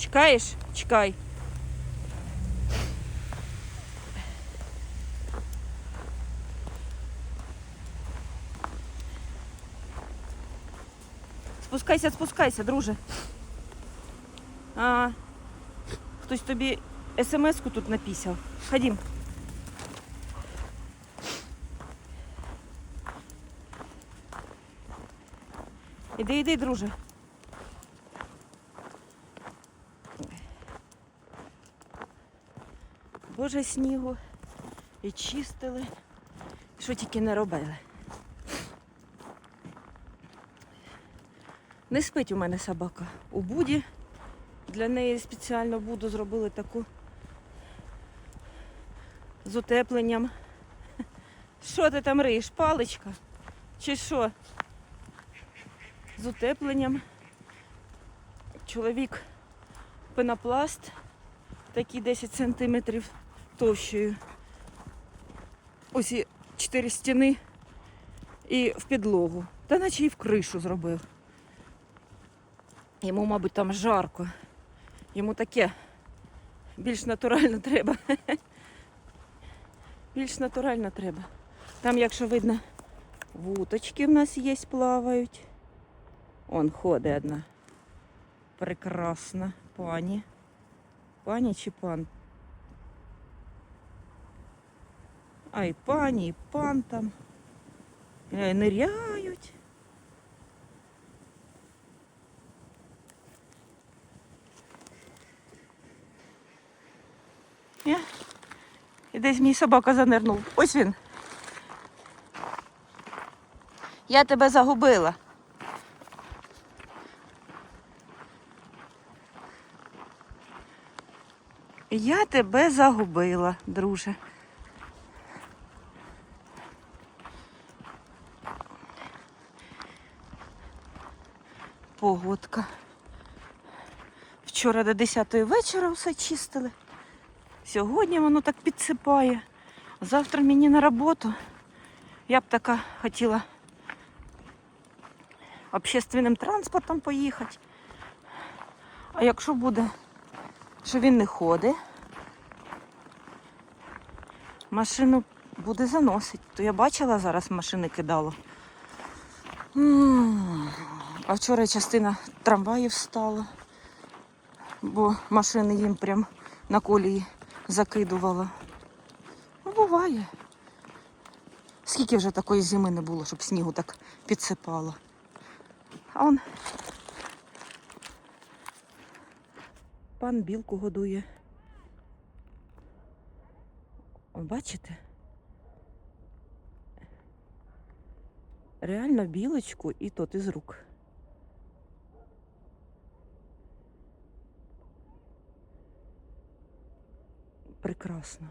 Чекаєш? Чекай. Спускайся, спускайся, друже. А, хтось тобі смс-ку тут написав. Ходім. Іди, іди, друже. Боже снігу. І чистили. Що тільки не робили. Не спить у мене собака. У буді. Для неї спеціально буду зробили таку з утепленням. Що ти там риєш? Паличка? Чи що? З утепленням. Чоловік пенопласт, такий 10 сантиметрів товщою. Ось і чотири стіни і в підлогу. Та наче і в кришу зробив. Йому, мабуть, там жарко. Йому таке більш натурально треба. Більш натурально треба. Там, якщо видно, вуточки в нас є, плавають. Он ходить одна. Прекрасна пані. Пані чи пан? А і пані, і пан там. Е, Ниряють. Є? І десь мій собака занирнув. Ось він. Я тебе загубила. Я тебе загубила, друже. Погодка. Вчора до 10 вечора все чистили. Сьогодні воно так підсипає. Завтра мені на роботу. Я б така хотіла общественним транспортом поїхати. А якщо буде, що він не ходить, машину буде заносити. То я бачила зараз машини кидало. М, А вчора частина трамваїв стала, бо машини їм прям на колії закидувала. Ну, буває. Скільки вже такої зими не було, щоб снігу так підсипало. А он пан білку годує. Бачите? Реально білочку і тот із рук. Прекрасно.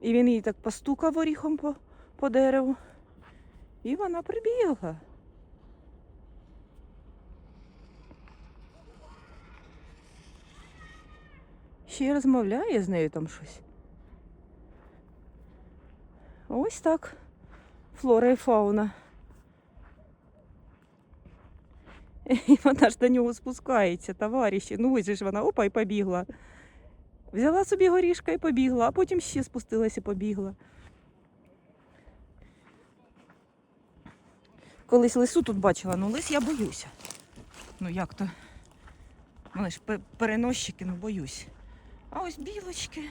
І він їй так постукав оріхом по, по дереву. І вона прибігла. Ще й розмовляє з нею там щось. Ось так. Флора і фауна. І вона ж до нього спускається, товариші. Ну ось ж вона опа і побігла. Взяла собі горішка і побігла, а потім ще спустилася і побігла. Колись лису тут бачила, ну лис я боюся. Ну як то? Вони ж переносчики, ну боюсь. А ось білочки.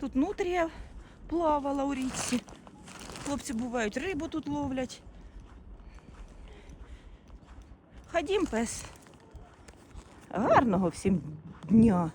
Тут нутрія плавала у річці. Хлопці бувають, рибу тут ловлять. Ходім, пес. Гарного всім дня.